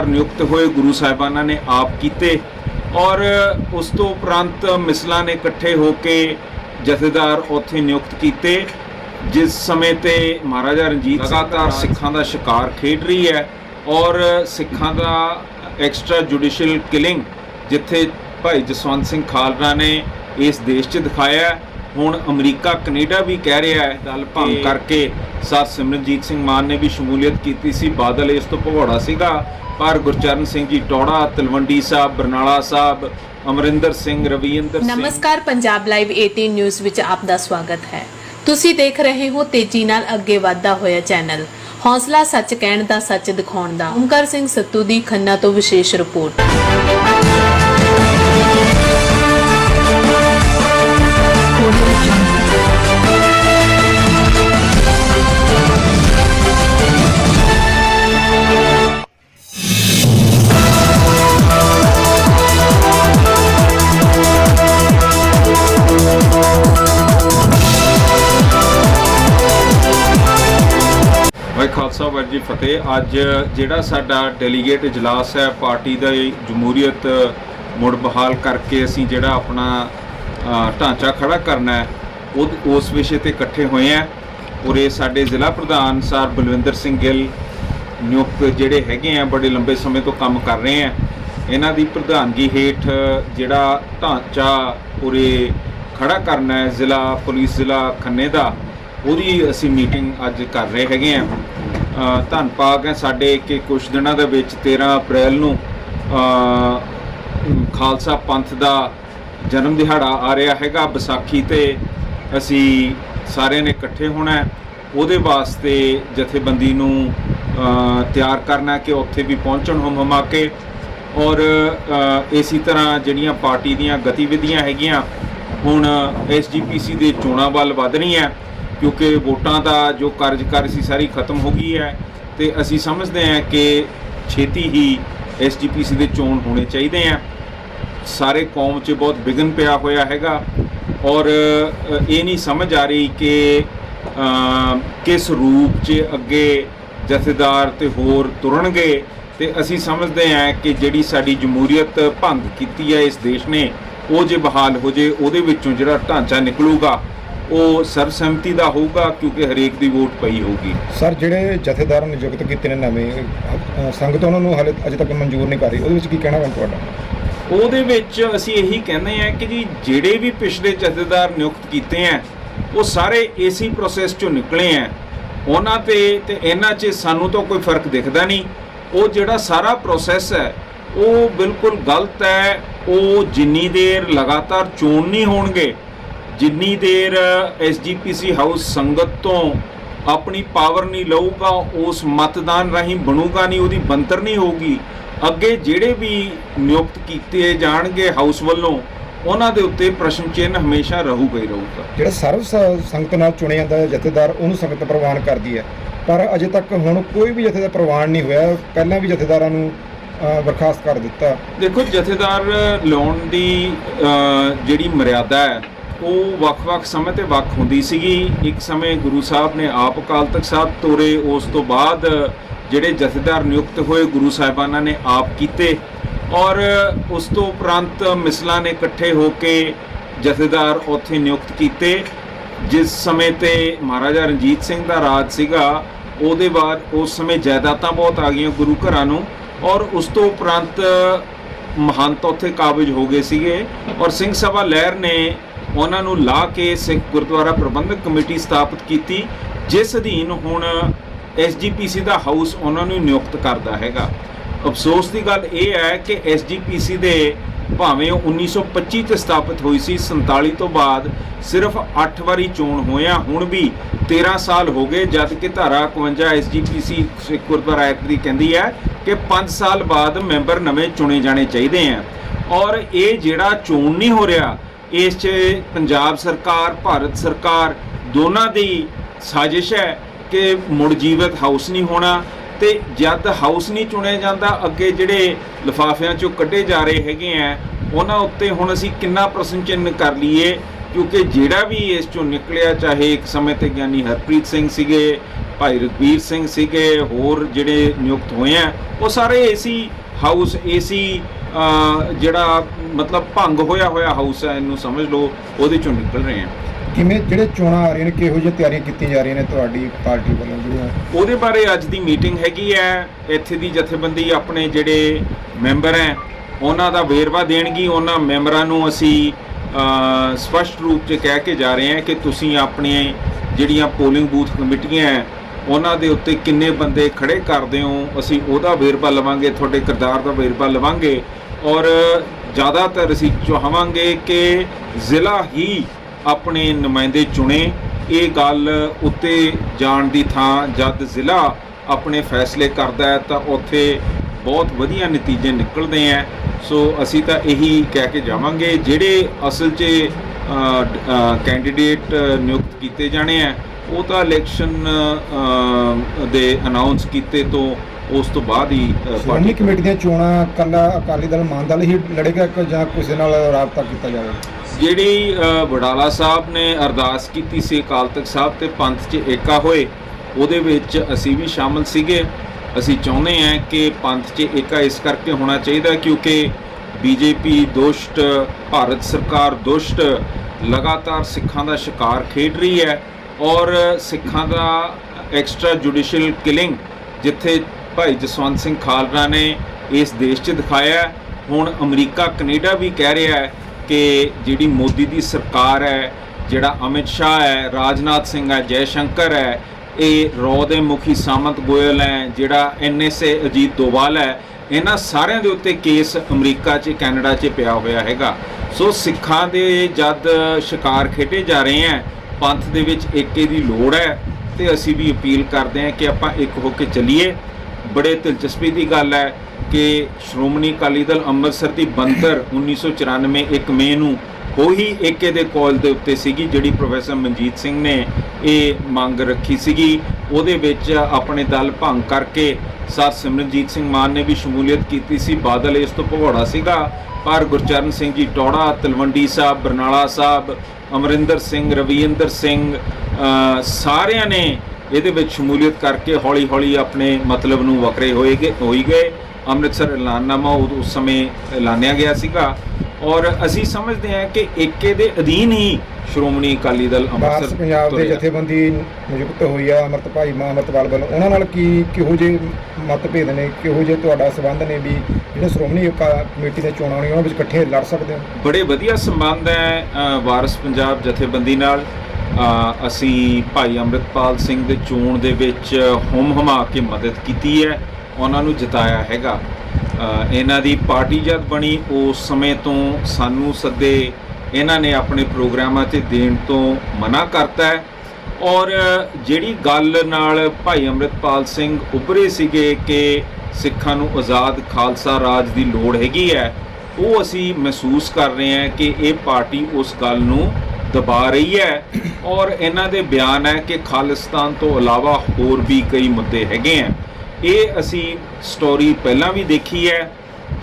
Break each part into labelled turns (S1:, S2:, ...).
S1: ਜਥੇਦਾਰ ਨਿਯੁਕਤ ਹੋਏ ਗੁਰੂ ਸਾਹਿਬਾਨਾਂ ਨੇ ਆਪ ਕੀਤੇ ਔਰ ਉਸ ਤੋਂ ਉਪਰੰਤ ਮਿਸਲਾਂ ਨੇ ਇਕੱਠੇ ਹੋ ਕੇ ਜਥੇਦਾਰ ਉੱਥੇ ਨਿਯੁਕਤ ਕੀਤੇ ਜਿਸ ਸਮੇਂ ਤੇ ਮਹਾਰਾਜਾ ਰਣਜੀਤ ਲਗਾਤਾਰ ਸਿੱਖਾਂ ਦਾ ਸ਼ਿਕਾਰ ਖੇਡ ਰਹੀ ਹੈ ਔਰ ਸਿੱਖਾਂ ਦਾ ਐਕਸਟਰਾ ਜੁਡੀਸ਼ੀਅਲ ਕਿਲਿੰਗ ਜਿੱਥੇ ਭਾਈ ਜਸਵੰਤ ਸਿੰਘ ਖਾਲੜਾ ਨੇ ਇਸ ਦੇਸ਼ 'ਚ ਦਿਖਾਇਆ ਹੁਣ ਅਮਰੀਕਾ ਕੈਨੇਡਾ ਵੀ ਕਹਿ ਰਿਹਾ ਹੈ ਦਲ ਭੰਗ ਕਰਕੇ ਸਰ ਸਿਮਰਨਜੀਤ ਸਿੰਘ ਮਾਨ ਨੇ ਵੀ ਸ਼ਮੂਲੀਅਤ ਕੀਤੀ ਸੀ ਬਾਦਲ ਇਸ ਤੋਂ ਭਗੌੜਾ ਸੀਗਾ। ਪਰ ਗੁਰਚਰਨ ਸਿੰਘ ਜੀ ਟੋੜਾ, ਤਲਵੰਡੀ ਸਾਹਿਬ, ਬਰਨਾਲਾ ਸਾਹਿਬ, ਅਮਰਿੰਦਰ ਸਿੰਘ, ਰਵਿੰਦਰ ਸਿੰਘ।
S2: ਨਮਸਕਾਰ, ਪੰਜਾਬ ਲਾਈਵ 18 ਨਿਊਜ਼ ਵਿੱਚ ਆਪ ਦਾ ਸਵਾਗਤ ਹੈ। ਤੁਸੀਂ ਦੇਖ ਰਹੇ ਹੋ ਤੇਜ਼ੀ ਨਾਲ ਅੱਗੇ ਵਧਦਾ ਹੋਇਆ ਚੈਨਲ। ਹੌਸਲਾ ਸੱਚ ਕਹਿਣ ਦਾ ਸੱਚ ਦਿਖਾਉਣ ਦਾ ਓਮਕਾਰ ਸਿੰਘ ਸੱਤੂ ਦੀ ਖੰਨਾ ਤੋਂ ਵਿਸ਼ੇਸ਼ ਰਿਪੋਰਟ।
S1: ਵਾਹਿ ਖਾਲਸਾ ਵਾਹਿਗੁਰੂ ਜੀ ਫਤਿਹ। ਅੱਜ ਜਿਹੜਾ ਸਾਡਾ ਡੈਲੀਗੇਟ ਇਜਲਾਸ ਹੈ, ਪਾਰਟੀ ਦਾ ਜਮਹੂਰੀਅਤ ਮੁੜ ਬਹਾਲ ਕਰਕੇ ਅਸੀਂ ਜਿਹੜਾ ਆਪਣਾ ਢਾਂਚਾ ਖੜਾ ਕਰਨਾ ਹੈ, ਉਹ, ਉਸ ਵਿਸ਼ੇ ਤੇ ਇਕੱਠੇ ਹੋਏ ਆ ਉਰੇ ਸਾਡੇ ਜ਼ਿਲ੍ਹਾ ਪ੍ਰਧਾਨ ਸਰ ਬਲਵਿੰਦਰ ਸਿੰਘ ਗਿੱਲ ਨਿਯੁਕਤ ਜਿਹੜੇ ਹੈਗੇ ਆ, ਬੜੇ ਲੰਬੇ ਸਮੇਂ ਤੋਂ ਕੰਮ ਕਰ ਰਹੇ ਆ। ਇਹਨਾਂ ਦੀ ਪ੍ਰਧਾਨਗੀ ਹੇਠ ਜਿਹੜਾ ਢਾਂਚਾ ਉਰੇ ਖੜਾ ਕਰਨਾ ਹੈ, ਜ਼ਿਲ੍ਹਾ ਪੁਲਿਸ ਜ਼ਿਲ੍ਹਾ ਖੰਨੇ ਦਾ। ਉਹਦੀ ਅਸੀਂ ਮੀਟਿੰਗ ਅੱਜ ਕਰ ਰਹੇ ਹੈਗੇ ਆ ਅ, ਹੈ ਸਾਡੇ ਕਿ ਕੁਝ ਦਿਨਾਂ ਦੇ ਵਿੱਚ 13 ਅਪ੍ਰੈਲ ਨੂੰ ਖਾਲਸਾ ਪੰਥ ਦਾ ਜਨਮ ਦਿਹਾੜਾ ਆ ਰਿਹਾ ਹੈਗਾ। ਵਿਸਾਖੀ ਤੇ ਅਸੀਂ ਸਾਰਿਆਂ ਨੇ ਇਕੱਠੇ ਹੋਣਾ ਉਹਦੇ ਵਾਸਤੇ ਜਥੇਬੰਦੀ ਨੂੰ ਤਿਆਰ ਕਰਨਾ ਕਿ ਉੱਥੇ ਵੀ ਪਹੁੰਚਣ ਹਮ ਹਮਾ ਕੇ ਔਰ ਅ, ਇਸੇ ਤਰ੍ਹਾਂ ਜਿਹੜੀਆਂ ਪਾਰਟੀ ਦੀਆਂ ਗਤੀਵਿਧੀਆਂ ਹੈਗੀਆਂ ਹੁਣ ਐਸਜੀਪੀਸੀ ਦੇ ਚੋਣਾਂ ਵੱਲ ਵਧ ਰਹੀਆਂ। ਕਿਉਂਕਿ ਵੋਟਾਂ ਦਾ ਜੋ ਕਾਰਜਕਾਰੀ ਸੀ ਸਾਰੀ ਖਤਮ ਹੋ ਗਈ ਹੈ ਤੇ ਅਸੀਂ ਸਮਝਦੇ ਹਾਂ ਕਿ ਛੇਤੀ ਹੀ ਐਸਜੀਪੀਸੀ ਦੇ ਚੋਣ ਹੋਣੇ ਚਾਹੀਦੇ ਆ। ਸਾਰੇ ਕੌਮ 'ਚ ਬਹੁਤ ਵਿਗਨ ਪਿਆ ਹੋਇਆ ਹੈਗਾ ਔਰ ਇਹ ਨਹੀਂ ਸਮਝ ਆ ਰਹੀ ਕਿ ਕਿਸ ਰੂਪ 'ਚ ਅੱਗੇ ਜਥੇਦਾਰ ਤੇ ਹੋਰ ਤੁਰਨਗੇ ਤੇ ਅਸੀਂ ਸਮਝਦੇ ਹਾਂ ਕਿ ਜਿਹੜੀ ਸਾਡੀ ਜਮਹੂਰੀਅਤ ਭੰਗ ਕੀਤੀ ਹੈ ਇਸ ਦੇਸ਼ ਨੇ, ਉਹ ਜੇ ਬਹਾਲ ਹੋ ਜੇ, ਉਹਦੇ ਵਿੱਚੋਂ ਜਿਹੜਾ ਢਾਂਚਾ ਨਿਕਲੂਗਾ ਉਹ ਸਰਬਸੰਮਤੀ ਦਾ ਹੋਊਗਾ ਕਿਉਂਕਿ ਹਰੇਕ ਦੀ ਵੋਟ ਪਈ ਹੋਊਗੀ।
S3: ਸਰ ਜਿਹੜੇ ਜਥੇਦਾਰ ਨਿਯੁਕਤ ਕੀਤੇ ਨੇ ਨਵੇਂ ਸੰਗਤ ਉਹਨਾਂ ਨੂੰ ਹਾਲੇ ਅਜੇ ਤੱਕ ਮਨਜ਼ੂਰ ਨਹੀਂ ਕਰ ਰਹੀ। ਉਹਦੇ ਵਿੱਚ ਕੀ ਕਹਿਣਾ ਹੈ ਤੁਹਾਡਾ?
S1: ਉਹਦੇ ਵਿੱਚ ਅਸੀਂ ਇਹੀ ਕਹਿੰਦੇ ਆ ਕਿ ਜੀ ਜਿਹੜੇ ਵੀ ਪਿਛਲੇ ਜਥੇਦਾਰ ਨਿਯੁਕਤ ਕੀਤੇ ਆ ਉਹ ਸਾਰੇ ਏਸੀ ਪ੍ਰੋਸੈਸ ਚੋਂ ਨਿਕਲੇ ਆ ਉਹਨਾਂ ਤੇ ਤੇ ਇਹਨਾਂ 'ਚ ਸਾਨੂੰ ਤਾਂ ਕੋਈ ਫ਼ਰਕ ਦਿਖਦਾ ਨਹੀਂ। ਉਹ ਜਿਹੜਾ ਸਾਰਾ ਪ੍ਰੋਸੈਸ ਹੈ ਉਹ ਬਿਲਕੁਲ ਗਲਤ ਹੈ। ਉਹ ਜਿੰਨੀ ਦੇਰ ਲਗਾਤਾਰ ਚੋਣ ਨਹੀਂ ਹੋਣਗੇ ਜਿੰਨੀ ਦੇਰ ਐਸਜੀਪੀਸੀ ਹਾਊਸ ਸੰਗਤ ਤੋਂ ਆਪਣੀ ਪਾਵਰ ਨਹੀਂ ਲਊਗਾ ਉਸ ਮਤਦਾਨ ਰਾਹੀਂ ਬਣੂਗਾ ਨਹੀਂ ਉਹਦੀ ਬੰਤਰ ਨਹੀਂ ਹੋਊਗੀ ਅੱਗੇ ਜਿਹੜੇ ਵੀ ਨਿਯੁਕਤ ਕੀਤੇ ਜਾਣਗੇ ਹਾਊਸ ਵੱਲੋਂ ਉਹਨਾਂ ਦੇ ਉੱਤੇ ਪ੍ਰਸ਼ਨ ਚਿੰਨ੍ਹ ਹਮੇਸ਼ਾ ਰਹੂਗਾ ਹੀ ਰਹੂਗਾ।
S3: ਜਿਹੜਾ ਸਰਵ ਸੰਗਤ ਨਾਲ ਚੁਣਿਆ ਜਾਂਦਾ ਜਥੇਦਾਰ ਉਹਨੂੰ ਸੰਗਤ ਪ੍ਰਵਾਨ ਕਰਦੀ ਹੈ। ਪਰ ਅਜੇ ਤੱਕ ਹੁਣ ਕੋਈ ਵੀ ਜਥੇਦਾਰ ਪ੍ਰਵਾਨ ਨਹੀਂ ਹੋਇਆ ਪਹਿਲਾਂ ਵੀ ਜਥੇਦਾਰਾਂ ਨੂੰ ਬਰਖਾਸਤ ਕਰ ਦਿੱਤਾ।
S1: ਦੇਖੋ ਜਥੇਦਾਰ ਲਾਉਣ ਦੀ ਜਿਹੜੀ ਮਰਿਆਦਾ ਹੈ ਉਹ ਵੱਖ-ਵੱਖ ਸਮੇਂ ਤੇ ਵੱਖ ਹੁੰਦੀ ਸੀਗੀ। ਇੱਕ ਸਮੇਂ ਗੁਰੂ ਸਾਹਿਬ ਨੇ ਆਪ ਅਕਾਲ ਤਖਤ ਸਾਹਿਬ ਤੋਰੇ, ਉਸ ਤੋਂ ਬਾਅਦ ਜਿਹੜੇ ਜਥੇਦਾਰ ਨਿਯੁਕਤ ਹੋਏ, ਗੁਰੂ ਸਾਹਿਬਾਨਾਂ ਨੇ ਆਪ ਕੀਤੇ। ਔਰ ਉਸ ਤੋਂ ਉਪਰੰਤ ਮਿਸਲਾਂ ਨੇ ਇਕੱਠੇ ਹੋ ਕੇ ਜਥੇਦਾਰ ਉੱਥੇ ਨਿਯੁਕਤ ਕੀਤੇ। ਜਿਸ ਸਮੇਂ ਤੇ ਮਹਾਰਾਜਾ ਰਣਜੀਤ ਸਿੰਘ ਦਾ ਰਾਜ ਸੀਗਾ, ਉਹਦੇ ਬਾਅਦ ਉਸ ਸਮੇਂ ਜਾਇਦਾਦਾਂ ਬਹੁਤ ਆ ਗਈਆਂ ਗੁਰੂ ਘਰਾਂ ਨੂੰ। ਔਰ ਉਸ ਤੋਂ ਉਪਰੰਤ ਮਹੰਤ ਉੱਥੇ ਕਾਬਜ ਹੋ ਗਏ ਸੀਗੇ। ਔਰ ਸਿੰਘ ਸਭਾ ਲਹਿਰ ਨੇ ਉਹਨਾਂ ਨੂੰ ਲਾ ਕੇ ਸਿੱਖ ਗੁਰਦੁਆਰਾ ਪ੍ਰਬੰਧਕ ਕਮੇਟੀ ਸਥਾਪਿਤ ਕੀਤੀ, ਜਿਸ ਅਧੀਨ ਹੁਣ ਐਸਜੀਪੀਸੀ ਦਾ ਹਾਊਸ ਉਹਨਾਂ ਨੂੰ ਨਿਯੁਕਤ ਕਰਦਾ ਹੈਗਾ। ਅਫਸੋਸ ਦੀ ਗੱਲ ਇਹ ਹੈ ਕਿ ਐਸਜੀਪੀਸੀ ਦੇ ਭਾਵੇਂ ਉਹ 1925 ਤੇ ਸਥਾਪਿਤ ਹੋਈ ਸੀ 47 ਤੋਂ ਬਾਅਦ ਸਿਰਫ 8 ਵਾਰੀ ਚੋਣ ਹੋਇਆ, ਹੁਣ ਵੀ 13 ਸਾਲ ਹੋ ਗਏ, ਜਦ ਕਿ ਧਾਰਾ 51 ਐਸਜੀਪੀਸੀ ਸਿੱਖ ਗੁਰਦੁਆਰਾ ਐਕਟ ਦੀ ਕਹਿੰਦੀ ਹੈ ਕਿ 5 ਸਾਲ ਬਾਅਦ ਮੈਂਬਰ ਨਵੇਂ ਚੁਣੇ ਜਾਣੇ ਚਾਹੀਦੇ ਆ ਔਰ ਇਹ ਜਿਹੜਾ ਚੋਣ ਨਹੀਂ ਹੋ ਰਿਹਾ ਇਸ 'ਚ ਪੰਜਾਬ ਸਰਕਾਰ, ਭਾਰਤ ਸਰਕਾਰ ਦੋਨਾਂ ਦੀ ਸਾਜ਼ਿਸ਼ ਹੈ ਕਿ ਮੁੜ ਜੀਵਤ ਹਾਊਸ ਨਹੀਂ ਹੋਣਾ ਤੇ ਜਦ ਹਾਊਸ ਨਹੀਂ ਚੁਣਿਆ ਜਾਂਦਾ, ਅੱਗੇ ਜਿਹੜੇ ਲਿਫਾਫਿਆਂ ਚੋਂ ਕੱਢੇ ਜਾ ਰਹੇ ਹੈਗੇ ਆ, ਉਹਨਾਂ ਉੱਤੇ ਹੁਣ ਅਸੀਂ ਕਿੰਨਾ ਪ੍ਰਸ਼ਨ ਚਿੰਨ੍ਹ ਕਰ ਲਈਏ? ਕਿਉਂਕਿ ਜਿਹੜਾ ਵੀ ਇਸ ਚੋਂ ਨਿਕਲਿਆ, ਚਾਹੇ ਇੱਕ ਸਮੇਂ ਤੇ ਗਿਆਨੀ ਹਰਪ੍ਰੀਤ ਸਿੰਘ ਸੀਗੇ, ਭਾਈ ਰਘਵੀਰ ਸਿੰਘ ਸੀਗੇ, ਹੋਰ ਜਿਹੜੇ ਨਿਯੁਕਤ ਹੋਏ ਆ, ਉਹ ਸਾਰੇ ਏਸੀ ਹਾਊਸ ਏਸੀ ਜਿਹੜਾ ਮਤਲਬ ਭੰਗ ਹੋਇਆ ਹੋਇਆ ਹਾਊਸ ਹੈ ਇਹਨੂੰ ਸਮਝ ਲਓ ਉਹਦੇ ਚੋਂ ਨਿਕਲ ਰਹੇ ਆ
S3: ਕਿਵੇਂ ਜਿਹੜੇ ਚੋਣਾਂ ਆ ਰਹੀਆਂ ਨੇ ਕਿਹੋ ਜਿਹੀਆਂ ਤਿਆਰੀਆਂ ਕੀਤੀਆਂ ਜਾ ਰਹੀਆਂ ਨੇ ਤੁਹਾਡੀ ਪਾਰਟੀ ਵੱਲੋਂ ਜਿਹੜੀਆਂ?
S1: ਉਹਦੇ ਬਾਰੇ ਅੱਜ ਦੀ ਮੀਟਿੰਗ ਹੈਗੀ ਹੈ। ਇੱਥੇ ਦੀ ਜਥੇਬੰਦੀ ਆਪਣੇ ਜਿਹੜੇ ਮੈਂਬਰ ਹੈ ਉਹਨਾਂ ਦਾ ਵੇਰਵਾ ਦੇਣਗੀ। ਉਹਨਾਂ ਮੈਂਬਰਾਂ ਨੂੰ ਅਸੀਂ ਸਪਸ਼ਟ ਰੂਪ 'ਚ ਕਹਿ ਕੇ ਜਾ ਰਹੇ ਹਾਂ ਕਿ ਤੁਸੀਂ ਆਪਣੀਆਂ ਜਿਹੜੀਆਂ ਪੋਲਿੰਗ ਬੂਥ ਕਮੇਟੀਆਂ ਹੈ ਉਹਨਾਂ ਦੇ ਉੱਤੇ ਕਿੰਨੇ ਬੰਦੇ ਖੜੇ ਕਰਦੇ ਹੋ? ਅਸੀਂ ਉਹਦਾ ਵੇਰਵਾ ਲਵਾਂਗੇ, ਤੁਹਾਡੇ ਕਿਰਦਾਰ ਦਾ ਵੇਰਵਾ ਲਵਾਂਗੇ। ਔਰ ਜ਼ਿਆਦਾਤਰ ਅਸੀਂ ਚਾਹਾਂਗੇ ਕਿ ਜ਼ਿਲ੍ਹਾ ਹੀ ਆਪਣੇ ਨੁਮਾਇੰਦੇ ਚੁਣੇ। ਇਹ ਗੱਲ ਉੱਤੇ ਜਾਣ ਦੀ ਥਾਂ ਜਦ ਜ਼ਿਲ੍ਹਾ ਆਪਣੇ ਫੈਸਲੇ ਕਰਦਾ ਹੈ, ਤਾਂ ਉੱਥੇ ਬਹੁਤ ਵਧੀਆ ਨਤੀਜੇ ਨਿਕਲਦੇ ਆ ਸੋ ਅਸੀਂ ਤਾਂ ਇਹੀ ਕਹਿ ਕੇ ਜਾਵਾਂਗੇ, ਜਿਹੜੇ ਅਸਲ 'ਚ ਕੈਂਡੀਡੇਟ ਨਿਯੁਕਤ ਕੀਤੇ ਜਾਣੇ ਆ ਉਹ ਤਾਂ ਇਲੈਕਸ਼ਨ ਦੇ ਅਨਾਉਂਸ ਕੀਤੇ ਤੋਂ ਉਸ ਤੋਂ ਬਾਅਦ ਹੀ
S3: ਸ਼੍ਰੋਮਣੀ ਕਮੇਟੀ ਦੀਆਂ ਚੋਣਾਂ ਕੱਲਾ ਅਕਾਲੀ ਦਲ ਮਾਨ ਦਲ ਹੀ ਲੜੇਗਾ ਕਿ ਜਾਂ ਕਿਸੇ ਨਾਲ ਰਾਬਤਾ ਕੀਤਾ ਜਾਵੇਗਾ
S1: ਜਿਹੜੀ ਅ, ਵਡਾਲਾ ਸਾਹਿਬ ਨੇ ਅਰਦਾਸ ਕੀਤੀ ਸੀ ਅਕਾਲ ਤਖਤ ਸਾਹਿਬ ਤੇ ਪੰਥ 'ਚ ਏਕਾ ਹੋਏ ਉਹਦੇ ਵਿੱਚ ਅਸੀਂ ਵੀ ਸ਼ਾਮਲ ਸੀਗੇ। ਅਸੀਂ ਚਾਹੁੰਦੇ ਹਾਂ ਕਿ ਪੰਥ 'ਚ ਏਕਾ ਇਸ ਕਰਕੇ ਹੋਣਾ ਚਾਹੀਦਾ ਕਿਉਂਕਿ ਬੀਜੇਪੀ ਦੁਸ਼ਟ ਭਾਰਤ ਸਰਕਾਰ ਦੁਸ਼ਟ ਲਗਾਤਾਰ ਸਿੱਖਾਂ ਦਾ ਸ਼ਿਕਾਰ ਖੇਡ ਰਹੀ ਹੈ। ਔਰ ਸਿੱਖਾਂ ਦਾ ਐਕਸਟਰਾ ਜੁਡੀਸ਼ੀਅਲ ਕਿਲਿੰਗ ਜਿੱਥੇ ਭਾਈ ਜਸਵੰਤ ਸਿੰਘ ਖਾਲੜਾ ਨੇ ਇਸ ਦੇਸ਼ 'ਚ ਦਿਖਾਇਆ ਹੁਣ ਅਮਰੀਕਾ, ਕੈਨੇਡਾ ਵੀ ਕਹਿ ਰਿਹਾ ਹੈ ਕਿ ਜਿਹੜੀ ਮੋਦੀ ਦੀ ਸਰਕਾਰ ਹੈ, ਜਿਹੜਾ ਅਮਿਤ ਸ਼ਾਹ ਹੈ, ਰਾਜਨਾਥ ਸਿੰਘ ਹੈ, ਜੈ ਸ਼ੰਕਰ ਹੈ, ਇਹ ਰੌ ਦੇ ਮੁਖੀ ਸਾਮੰਤ ਗੋਇਲ ਹੈ, ਜਿਹੜਾ ਐਨਐਸਏ ਅਜੀਤ ਦੋਵਾਲ ਹੈ, ਇਹਨਾਂ ਸਾਰਿਆਂ ਦੇ ਉੱਤੇ ਕੇਸ ਅਮਰੀਕਾ 'ਚ, ਕੈਨੇਡਾ 'ਚ ਪਿਆ ਹੋਇਆ ਹੈਗਾ। ਸੋ ਸਿੱਖਾਂ ਦੇ ਜਦ ਸ਼ਿਕਾਰ ਖੇਡੇ ਜਾ ਰਹੇ ਹੈ ਪੰਥ ਦੇ ਵਿੱਚ ਏਕੇ ਦੀ ਲੋੜ ਹੈ ਤੇ ਅਸੀਂ ਵੀ ਅਪੀਲ ਕਰਦੇ ਹਾਂ ਕਿ ਆਪਾਂ ਇੱਕ ਹੋ ਕੇ ਚੱਲੀਏ। ਬੜੇ ਦਿਲਚਸਪੀ ਦੀ ਗੱਲ ਹੈ ਕਿ ਸ਼੍ਰੋਮਣੀ ਅਕਾਲੀ ਦਲ ਅੰਮ੍ਰਿਤਸਰ ਦੀ ਬੰਦਰ 1994 1 ਮਈ ਨੂੰ ਉਹੀ ਏਕੇ ਦੇ ਕਾਲ ਦੇ ਉੱਤੇ ਸੀਗੀ, ਜਿਹੜੀ ਪ੍ਰੋਫੈਸਰ ਮਨਜੀਤ ਸਿੰਘ ਨੇ ਇਹ ਮੰਗ ਰੱਖੀ ਸੀਗੀ। ਉਹਦੇ ਵਿੱਚ ਆਪਣੇ ਦਲ ਭੰਗ ਕਰਕੇ ਸਰ ਸਿਮਰਨਜੀਤ ਸਿੰਘ ਮਾਨ ਨੇ ਵੀ ਸ਼ਮੂਲੀਅਤ ਕੀਤੀ ਸੀ। ਬਾਦਲ ਇਸ ਤੋਂ ਭਗੌੜਾ ਸੀਗਾ। ਪਰ ਗੁਰਚਰਨ ਸਿੰਘ ਜੀ ਟੌੜਾ, ਤਲਵੰਡੀ ਸਾਹਿਬ, ਬਰਨਾਲਾ ਸਾਹਿਬ ਅਮਰਿੰਦਰ ਸਿੰਘ, ਰਵਿੰਦਰ ਸਿੰਘ ਸਾਰਿਆਂ ਨੇ ਇਹਦੇ ਵਿੱਚ ਸ਼ਮੂਲੀਅਤ ਕਰਕੇ ਹੌਲੀ-ਹੌਲੀ ਆਪਣੇ ਮਤਲਬ ਨੂੰ ਵਕਰੇ ਹੋਏਗੇ ਹੋਈ ਗਏ। ਅੰਮ੍ਰਿਤਸਰ ਐਲਾਨਨਾਮਾ ਉਦ- ਉਸ ਸਮੇਂ ਐਲਾਨਿਆ ਗਿਆ ਸੀਗਾ। ਔਰ ਅਸੀਂ ਸਮਝਦੇ ਹਾਂ ਕਿ ਏਕੇ ਦੇ ਅਧੀਨ ਹੀ ਸ਼੍ਰੋਮਣੀ ਅਕਾਲੀ ਦਲ ਅੰਮ੍ਰਿਤਸਰ
S3: ਪੰਜਾਬ ਦੇ। ਜਥੇਬੰਦੀ ਨਿਯੁਕਤ ਹੋਈ ਆ ਅਮਰਤ ਭਾਈ ਮਾਂ ਅਮਰਤਪਾਲ ਵੱਲੋਂ। ਉਹਨਾਂ ਨਾਲ ਕੀ ਕਿਹੋ ਜਿਹੇ ਮਤਭੇਦ ਨੇ ਕਿਹੋ ਜਿਹੇ ਤੁਹਾਡਾ ਸਬੰਧ ਨੇ ਵੀ ਜਿਹੜੇ ਸ਼੍ਰੋਮਣੀ ਕਮੇਟੀ ਦੀਆਂ ਚੋਣਾਂ ਹੋਣੀਆਂ ਉਹਨਾਂ ਵਿੱਚ ਇਕੱਠੇ ਲੜ ਸਕਦੇ ਹੋ?
S1: ਬੜੇ ਵਧੀਆ ਸੰਬੰਧ ਹੈ ਵਾਰਸ ਪੰਜਾਬ ਜਥੇਬੰਦੀ ਨਾਲ। ਅਸੀਂ ਭਾਈ ਅੰਮ੍ਰਿਤਪਾਲ ਸਿੰਘ ਦੇ ਚੋਣ ਦੇ ਵਿੱਚ ਹੁਮ ਹਮਾ ਕੇ ਮਦਦ ਕੀਤੀ ਹੈ ਉਹਨਾਂ ਨੂੰ ਜਿਤਾਇਆ ਹੈਗਾ। ਇਹਨਾਂ ਦੀ ਪਾਰਟੀ ਜਦ ਬਣੀ, ਉਸ ਸਮੇਂ ਤੋਂ ਸਾਨੂੰ ਸੱਦੇ ਇਹਨਾਂ ਨੇ ਆਪਣੇ ਪ੍ਰੋਗਰਾਮਾਂ 'ਚ ਦੇਣ ਤੋਂ ਮਨਾ ਕਰਤਾ ਹੈ। ਔਰ ਜਿਹੜੀ ਗੱਲ ਨਾਲ ਭਾਈ ਅੰਮ੍ਰਿਤਪਾਲ ਸਿੰਘ ਉੱਭਰੇ ਸੀਗੇ ਕਿ ਸਿੱਖਾਂ ਨੂੰ ਆਜ਼ਾਦ ਖਾਲਸਾ ਰਾਜ ਦੀ ਲੋੜ ਹੈਗੀ ਹੈ, ਉਹ ਅਸੀਂ ਮਹਿਸੂਸ ਕਰ ਰਹੇ ਹਾਂ ਕਿ ਇਹ ਪਾਰਟੀ ਉਸ ਗੱਲ ਨੂੰ ਦਬਾ ਰਹੀ ਹੈ। ਔਰ ਇਹਨਾਂ ਦੇ ਬਿਆਨ ਹੈ ਕਿ ਖਾਲਿਸਤਾਨ ਤੋਂ ਇਲਾਵਾ ਹੋਰ ਵੀ ਕਈ ਮੁੱਦੇ ਹੈਗੇ ਆ ਇਹ ਅਸੀਂ ਸਟੋਰੀ ਪਹਿਲਾਂ ਵੀ ਦੇਖੀ ਹੈ।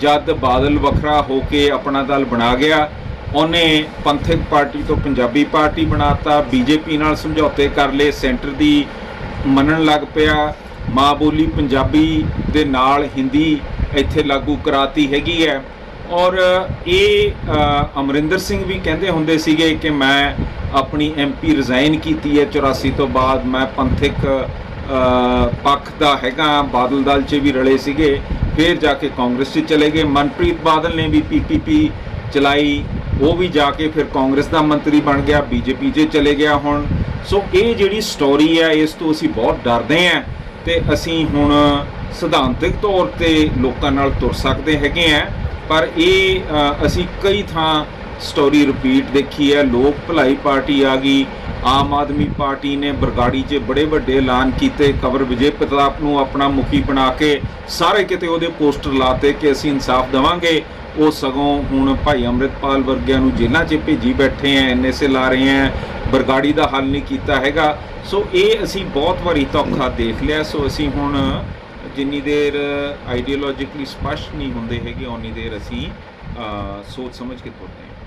S1: ਜਦ ਬਾਦਲ ਵੱਖਰਾ ਹੋ ਕੇ ਆਪਣਾ ਦਲ ਬਣਾ ਗਿਆ, ਉਹਨੇ ਪੰਥਕ ਪਾਰਟੀ ਤੋਂ ਪੰਜਾਬੀ ਪਾਰਟੀ ਬਣਾਤਾ, ਬੀਜੇਪੀ ਨਾਲ ਸਮਝੌਤੇ ਕਰ ਲਏ, ਸੈਂਟਰ ਦੀ ਮੰਨਣ ਲੱਗ ਪਿਆ। ਮਾਂ ਬੋਲੀ ਪੰਜਾਬੀ ਦੇ ਨਾਲ ਹਿੰਦੀ ਇੱਥੇ ਲਾਗੂ ਕਰਾਤੀ ਹੈਗੀ ਹੈ। ਔਰ ਇਹ ਅਮਰਿੰਦਰ ਸਿੰਘ ਵੀ ਕਹਿੰਦੇ ਹੁੰਦੇ ਸੀਗੇ ਕਿ ਮੈਂ ਆਪਣੀ ਐਮਪੀ ਰਿਜ਼ਾਈਨ ਕੀਤੀ ਹੈ। 84 ਤੋਂ ਬਾਅਦ ਮੈਂ ਪੰਥਕ ਪੱਖ ਦਾ ਹੈਗਾ, ਬਾਦਲ ਦਲ 'ਚ ਵੀ ਰਲੇ ਸੀਗੇ, ਫਿਰ ਜਾ ਕੇ ਕਾਂਗਰਸ 'ਚ ਚਲੇ ਗਏ। ਮਨਪ੍ਰੀਤ ਬਾਦਲ ਨੇ ਵੀ ਪੀਪੀਪੀ ਚਲਾਈ, ਉਹ ਵੀ ਜਾ ਕੇ ਫਿਰ ਕਾਂਗਰਸ ਦਾ ਮੰਤਰੀ ਬਣ ਗਿਆ ਬੀਜੇਪੀ 'ਚ ਚਲੇ ਗਿਆ ਹੁਣ। ਸੋ ਇਹ ਜਿਹੜੀ ਸਟੋਰੀ ਹੈ, ਇਸ ਤੋਂ ਅਸੀਂ ਬਹੁਤ ਡਰਦੇ ਹਾਂ ਤੇ ਅਸੀਂ ਹੁਣ ਸਿਧਾਂਤਿਕ ਤੌਰ ਤੇ ਲੋਕਾਂ ਨਾਲ ਤੁਰ ਸਕਦੇ ਹੈਗੇ ਆ ਪਰ ਇਹ ਅਸੀਂ ਕਈ ਥਾਂ ਸਟੋਰੀ ਰਿਪੀਟ ਦੇਖੀ ਹੈ, ਲੋਕ ਭਲਾਈ ਪਾਰਟੀ ਆ ਗਈ। ਆਮ ਆਦਮੀ ਪਾਰਟੀ ਨੇ ਬਰਗਾੜੀ 'ਚ ਬੜੇ ਵੱਡੇ ਐਲਾਨ ਕੀਤੇ। ਕਵਰ ਵਿਜੇ ਪ੍ਰਤਾਪ ਨੂੰ ਆਪਣਾ ਮੁਖੀ ਬਣਾ ਕੇ ਸਾਰੇ ਕਿਤੇ ਉਹਦੇ ਪੋਸਟਰ ਲਾਤੇ ਕਿ ਅਸੀਂ ਇਨਸਾਫ ਦੇਵਾਂਗੇ। ਉਹ ਸਗੋਂ ਹੁਣ ਭਾਈ ਅੰਮ੍ਰਿਤਪਾਲ ਵਰਗਿਆਂ ਨੂੰ ਜੇਲ੍ਹਾਂ 'ਚ ਭੇਜੀ ਬੈਠੇ ਆ ਐਨਐਸਏ ਲਾ ਰਹੇ ਆ ਬਰਗਾੜੀ ਦਾ ਹੱਲ ਨਹੀਂ ਕੀਤਾ ਹੈਗਾ। ਸੋ ਇਹ ਅਸੀਂ ਬਹੁਤ ਵਾਰੀ ਧੋਖਾ ਦੇਖ ਲਿਆ। ਸੋ ਅਸੀਂ ਹੁਣ ਜਿੰਨੀ ਦੇਰ ਆਈਡੀਓਲੋਜੀਕਲੀ ਸਪਸ਼ਟ ਨਹੀਂ ਹੁੰਦੇ ਹੈਗੇ ਉਨੀ ਦੇਰ ਅਸੀਂ ਸੋਚ ਸਮਝ ਕੇ ਤੁਰਦੇ ਹਾਂ।